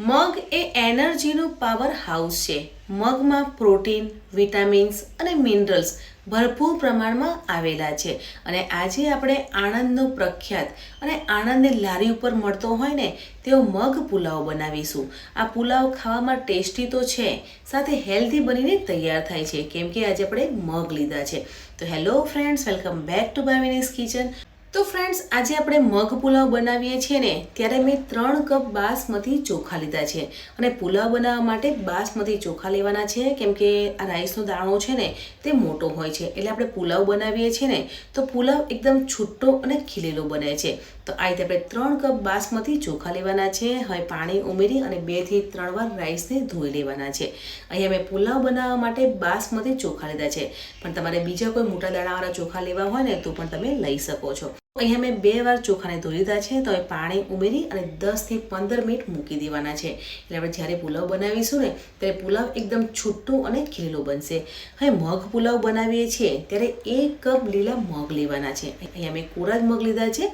મગ એ એનર્જીનું power house છે. મગમાં protein, vitamins અને મિનરલ્સ ભરપૂર પ્રમાણમાં આવેલા છે. અને આજે આપણે આણંદનો પ્રખ્યાત અને આણંદની લારી ઉપર મળતો હોય ને તેવો મગ પુલાવ બનાવીશું. આ પુલાવ ખાવામાં ટેસ્ટી તો છે, સાથે હેલ્ધી બનીને તૈયાર થાય છે, કેમ કે આજે આપણે મગ લીધા છે. તો hello friends, welcome back to Bhavinis kitchen. તો ફ્રેન્ડ્સ આજે આપણે મગ પુલાવ બનાવીએ છીએ ને, ત્યારે મેં ત્રણ કપ બાસમતી ચોખા લીધા છે. અને પુલાવ બનાવવા માટે બાસમતી ચોખા લેવાના છે, કેમ કે આ રાઈસનો દાણો છે ને, તે મોટો હોય છે. એટલે આપણે પુલાવ બનાવીએ છીએ ને, તો પુલાવ એકદમ છૂટો અને ખીલેલો બને છે. તો આ રીતે આપણે ત્રણ કપ બાસમતી ચોખા લેવાના છે. હવે પાણી ઉમેરી અને બેથી ત્રણ વાર રાઈસને ધોઈ લેવાના છે. અહીંયા મેં પુલાવ બનાવવા માટે બાસમતી ચોખા લીધા છે. પણ તમારે બીજા કોઈ મોટા દાણાવાળા ચોખા લેવા હોય ને, તો પણ તમે લઈ શકો છો. અહીંયા મેં બે વાર ચોખાને ધોઈ લીધા છે, તો હવે પાણી ઉમેરી અને દસથી પંદર મિનિટ મૂકી દેવાના છે. એટલે આપણે જ્યારે પુલાવ બનાવીશું ને, ત્યારે પુલાવ એકદમ છૂટું અને ખીલું બનશે. હવે મગ પુલાવ બનાવીએ છીએ, ત્યારે એક કપ લીલા મગ લેવાના છે. અહીંયા મેં કોરા જ મગ લીધા છે.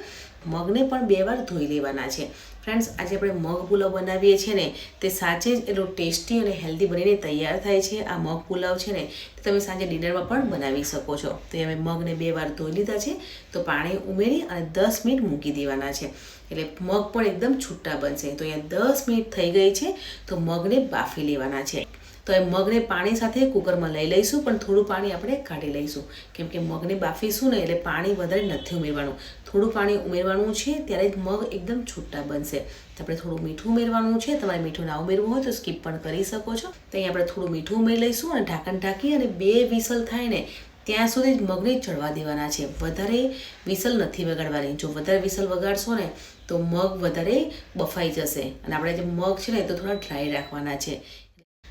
મગને પણ બે વાર ધોઈ લેવાના છે. ફ્રેન્ડ્સ આજે આપણે મગ પુલાવ બનાવીએ છીએ ને, તે સાચે જ એટલો ટેસ્ટી અને હેલ્ધી બનીને તૈયાર થાય છે. આ મગ પુલાવ છે ને, તે તમે સાંજે ડિનરમાં પણ બનાવી શકો છો. તો અમે મગને બે વાર ધોઈ લીધા છે. તો પાણી ઉમેરી અને દસ મિનિટ મૂકી દેવાના છે. એટલે મગ પણ એકદમ છૂટા બનશે. તો અહીંયા દસ મિનિટ થઈ ગઈ છે. તો મગને બાફી લેવાના છે. તો એ મગને પાણી સાથે કુકરમાં લઈ લઈશું, પણ થોડું પાણી આપણે કાઢી લઈશું. કેમ કે મગને બાફીશું ને એટલે પાણી વધારે નથી ઉમેરવાનું. થોડું પાણી ઉમેરવાનું છે, ત્યારે જ મગ એકદમ છૂટા બનશે. તો આપણે થોડું મીઠું ઉમેરવાનું છે, તમારે મીઠું ના ઉમેરવું હોય તો સ્કીપ પણ કરી શકો છો. તો અહીં આપણે થોડું મીઠું ઉમેરી લઈશું અને ઢાંકણ ઢાંકી અને બે વિસલ થાય ને ત્યાં સુધી જ મગને ચડવા દેવાના છે. વધારે વિસલ નથી વગાડવાની. જો વધારે વિસલ વગાડશો ને તો મગ વધારે બફાઈ જશે. અને આપણે જે મગ છે ને તો થોડા ડ્રાય રાખવાના છે.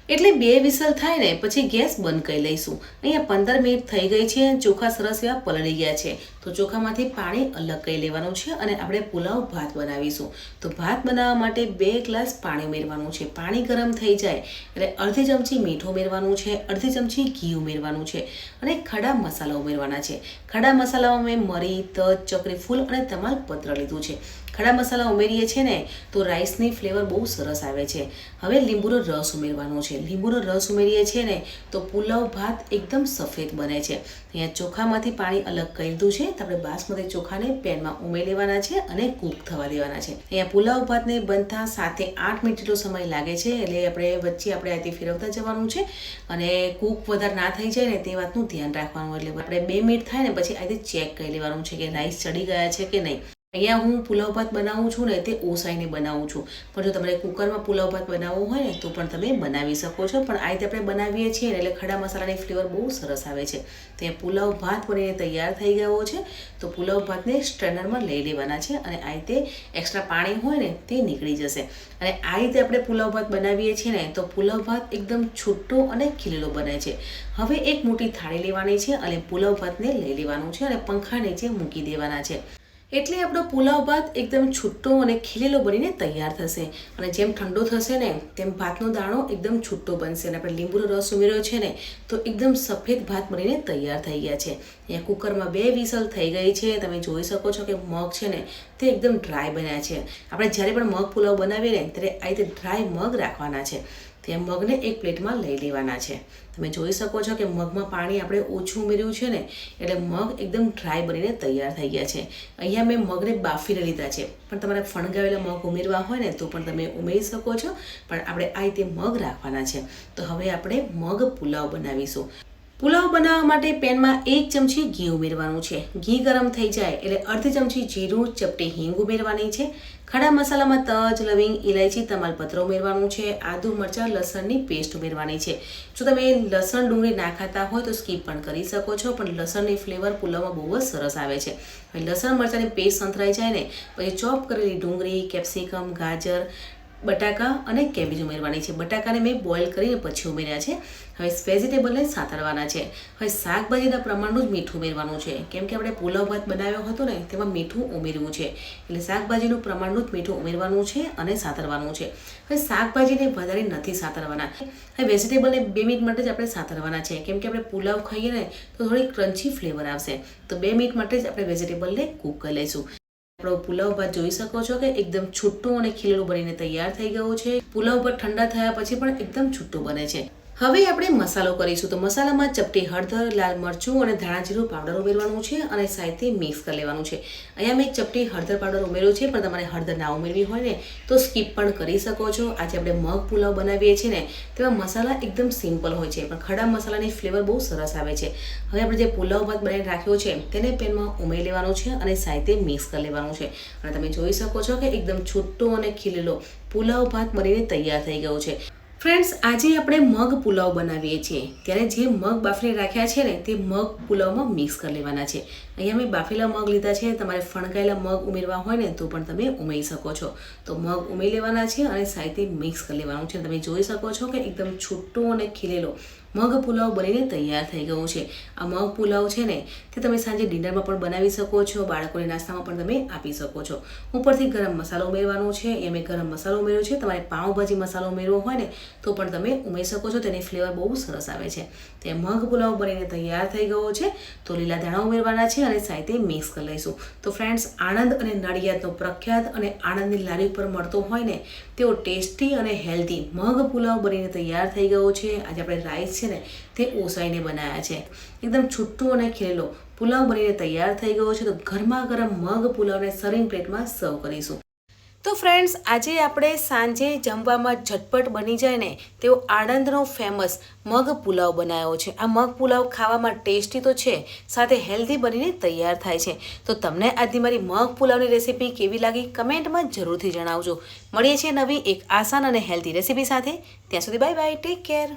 એટલે બે વિસલ થાય ને પછી ગેસ બંધ કરી લઈશું. અહીંયા પંદર મિનિટ થઈ ગઈ છે ચોખા સરસ એવા પલળી ગયા છે. તો ચોખામાંથી પાણી અલગ કરી લેવાનું છે અને આપણે પુલાવ ભાત બનાવીશું. તો ભાત બનાવવા માટે બે ગ્લાસ પાણી ઉમેરવાનું છે. પાણી ગરમ થઈ જાય એટલે અડધી ચમચી મીઠું ઉમેરવાનું છે, અડધી ચમચી ઘી ઉમેરવાનું છે અને ખડા મસાલા ઉમેરવાના છે. ખડા મસાલામાં મેં મરી, તજ, ચકરી, ફૂલ અને તમાલપત્ર લીધું છે. ખડા મસાલા ઉમેરીએ છીએ ને, તો રાઈસની ફ્લેવર બહુ સરસ આવે છે. હવે લીંબુનો રસ ઉમેરવાનો છે. લીંબુનો રસ ઉમેરીએ છીએ ને, તો પુલાવ ભાત એકદમ સફેદ બને છે. અહીંયા ચોખામાંથી પાણી અલગ કરી દીધું છે, તો આપણે બાસમતી ચોખાને પેનમાં ઉમેરી લેવાના છે અને કૂક થવા દેવાના છે. અહીંયા પુલાવ ભાતને બનતા સાથે આઠ મિનિટ જેટલો સમય લાગે છે, એટલે આપણે વચ્ચે આપણે આથી ફેરવતા જવાનું છે. અને કૂક વધારે ના થઈ જાય ને, તે વાતનું ધ્યાન રાખવાનું એટલે આપણે બે મિનિટ થાય ને, પછી આથી ચેક કરી લેવાનું છે કે રાઈસ ચડી ગયા છે કે નહીં. અહીંયા હું પુલાવ ભાત બનાવું છું ને તે ઓસાઈને બનાવું છું. પણ જો તમારે કુકરમાં પુલાવ ભાત બનાવવો હોય ને, તો પણ તમે બનાવી શકો છો. પણ આ રીતે આપણે બનાવીએ છીએ ને એટલે ખડા મસાલાની ફ્લેવર બહુ સરસ આવે છે. તો પુલાવ ભાત બનીને તૈયાર થઈ ગયો છે. તો પુલાવ ભાતને સ્ટ્રેનરમાં લઈ લેવાના છે અને આ રીતે એક્સ્ટ્રા પાણી હોય ને તે નીકળી જશે. અને આ રીતે આપણે પુલાવ ભાત બનાવીએ છીએ ને, તો પુલાવ ભાત એકદમ છૂટો અને ખીલેલો બને છે. હવે એક મોટી થાળી લેવાની છે અને પુલાવ ભાતને લઈ લેવાનું છે અને પંખા નીચે મૂકી દેવાના છે. એટલે આપણો પુલાવ ભાત એકદમ છૂટો અને ખીલેલો બનીને તૈયાર થશે. અને જેમ ઠંડો થશે ને, તેમ ભાતનો દાણો એકદમ છૂટો બનશે. અને આપણે લીંબુનો રસ ઉમેર્યો છે ને, તો એકદમ સફેદ ભાત બનીને તૈયાર થઈ ગયા છે. અહીંયા કુકરમાં બે વિસલ થઈ ગઈ છે. તમે જોઈ શકો છો કે મગ છે ને, તે એકદમ ડ્રાય બન્યા છે. આપણે જ્યારે પણ મગ પુલાવ બનાવીએ ને, ત્યારે આ રીતે ડ્રાય મગ રાખવાના છે. તે મગને એક પ્લેટમાં લઈ લેવાના છે. તમે જોઈ શકો છો કે મગમાં પાણી આપણે ઓછું ઉમેર્યું છે ને, એટલે મગ એકદમ ડ્રાય બનીને તૈયાર થઈ ગયા છે. અહીંયા મેં મગને બાફીને લીધા છે. પણ તમારે ફણગાવેલા મગ ઉમેરવા હોય ને, તો પણ તમે ઉમેરી શકો છો. પણ આપણે આ રીતે મગ રાખવાના છે. તો હવે આપણે મગ પુલાવ બનાવીશું. પુલાવ બનાવવા માટે પેનમાં એક ચમચી ઘી ઉમેરવાનું છે. ઘી ગરમ થઈ જાય એટલે અડધી ચમચી જીરું, ચપટી હિંગ ઉમેરવાની છે. ખડા મસાલામાં તજ, લવિંગ ઇલાયચી તમાલપત્ર ઉમેરવાનું છે. આદુ મરચાં, લસણની પેસ્ટ ઉમેરવાની છે. જો તમે લસણ ડુંગળી ના ખાતા હોય તો સ્કીપ પણ કરી શકો છો, પણ લસણની ફ્લેવર પુલાવમાં બહુ જ સરસ આવે છે. લસણ, મરચાંની પેસ્ટ સંતરાઈ જાય ને, પછી ચોપ કરેલી ડુંગળી, કેપ્સિકમ, ગાજર બટાકા અને કેબેજ ઉમેરવાની છે. બટાકાને મેં બોઇલ કરીને પછી ઉમેર્યા છે. હવે વેજીટેબલને સાતરવાના છે. હવે શાકભાજીના પ્રમાણનું જ મીઠું ઉમેરવાનું છે. કેમ કે આપણે પુલાવ ભાત બનાવ્યો હતો ને, તેમાં મીઠું ઉમેરવું છે. એટલે શાકભાજીનું પ્રમાણનું જ મીઠું ઉમેરવાનું છે અને સાતરવાનું છે. હવે શાકભાજીને વધારે નથી સાતરવાના. હવે વેજીટેબલને બે મિનિટ માટે જ આપણે સાતરવાના છે. કેમ કે આપણે પુલાવ ખાઈએ ને, તો થોડી ક્રન્ચી ફ્લેવર આવશે. તો બે મિનિટ માટે જ આપણે વેજીટેબલને કૂક કરી લઈશું. આપણો પુલાવ ભાત જોઈ શકો છો કે એકદમ છૂટું અને ખીલેલું બનીને તૈયાર થઈ ગયું છે. પુલાવ ભાત ઠંડા થયા પછી પણ એકદમ છૂટું બને છે. હવે આપણે મસાલો કરીશું. તો મસાલામાં ચપટી હળદર, લાલ મરચું અને ધાણા જીરું પાવડર ઉમેરવાનું છે અને સાથે મિક્સ કરી લેવાનું છે. અહીંયા મેં ચપટી હળદર પાવડર ઉમેર્યો છે, પણ તમારે હળદર ના ઉમેરવી હોય ને, તો સ્કીપ પણ કરી શકો છો. આજે આપણે મગ પુલાવ બનાવીએ છીએ ને, તેમાં મસાલા એકદમ સિમ્પલ હોય છે, પણ ખડા મસાલાની ફ્લેવર બહુ સરસ આવે છે. હવે આપણે જે પુલાવ ભાત બનાવીને રાખ્યો છે, તેને પેનમાં ઉમેરી લેવાનું છે અને સાથે મિક્સ કરી લેવાનું છે. અને તમે જોઈ શકો છો કે એકદમ છૂટો અને ખીલેલો પુલાવ ભાત બનીને તૈયાર થઈ ગયો છે. ફ્રેન્ડ્સ, આજે આપણે મગ પુલાવ બનાવીએ છીએ. ત્યારે જે મગ બાફીને રાખ્યા છે ને, તે મગ પુલાવમાં મિક્સ કરી લેવાના છે. અહીંયા મેં બાફેલા મગ લીધા છે, તમારે ફણકાયેલા મગ ઉમેરવા હોય ને, તો પણ તમે ઉમેરી શકો છો. તો મગ ઉમેરી લેવાના છે અને સાથે મિક્સ કરી લેવાનું છે. તમે જોઈ શકો છો કે એકદમ છૂટો અને ખીલેલો મગ, પુલાવ બનીને તૈયાર થઈ ગયો છે. આ મગ, પુલાવ છે ને, તે તમે સાંજે ડિનરમાં પણ બનાવી શકો છો, બાળકોને નાસ્તામાં પણ તમે આપી શકો છો. ઉપરથી ગરમ મસાલો ઉમેરવાનો છે. એ મેં ગરમ મસાલો ઉમેર્યો છે. તમારે પાઉંભાજી મસાલો ઉમેરવો હોય ને, તો પણ તમે ઉમેરી શકો છો. તેની ફ્લેવર બહુ સરસ આવે છે. તે મગ, પુલાવ બનીને તૈયાર થઈ ગયો છે. તો લીલા ધાણા ઉમેરવાના છે અને સાથે મિક્સ કરી લઈશું. તો ફ્રેન્ડ્સ, આણંદ અને નડિયાદનો પ્રખ્યાત અને આણંદની લારી ઉપર મળતો હોય ને, તેઓ ટેસ્ટી અને હેલ્ધી મગ, પુલાવ બનીને તૈયાર થઈ ગયો છે. આજે આપણે રાઈસ છે ને, તે ઓસાઈને બનાવ્યા છે. એકદમ છૂટું અને ખીલેલો પુલાવ બનીને તૈયાર થઈ ગયો છે, તો ગરમા ગરમ મગ પુલાવને સર્વિંગ પ્લેટમાં સર્વ કરીશું. તો ફ્રેન્ડ્સ આજે આપણે સાંજે જમવામાં ઝટપટ બની જાય ને, તેવો આણંદનો ફેમસ મગ પુલાવ બનાવ્યો છે. આ મગ પુલાવ ખાવામાં ટેસ્ટી તો છે, સાથે હેલ્ધી બનીને તૈયાર થાય છે. તો તમને આજની મારી મગ પુલાવની રેસીપી કેવી લાગી કમેન્ટમાં જરૂરથી જણાવજો. મળીએ છીએ નવી એક આસાન અને હેલ્ધી રેસીપી સાથે. ત્યાં સુધી બાય બાય ટેક કેર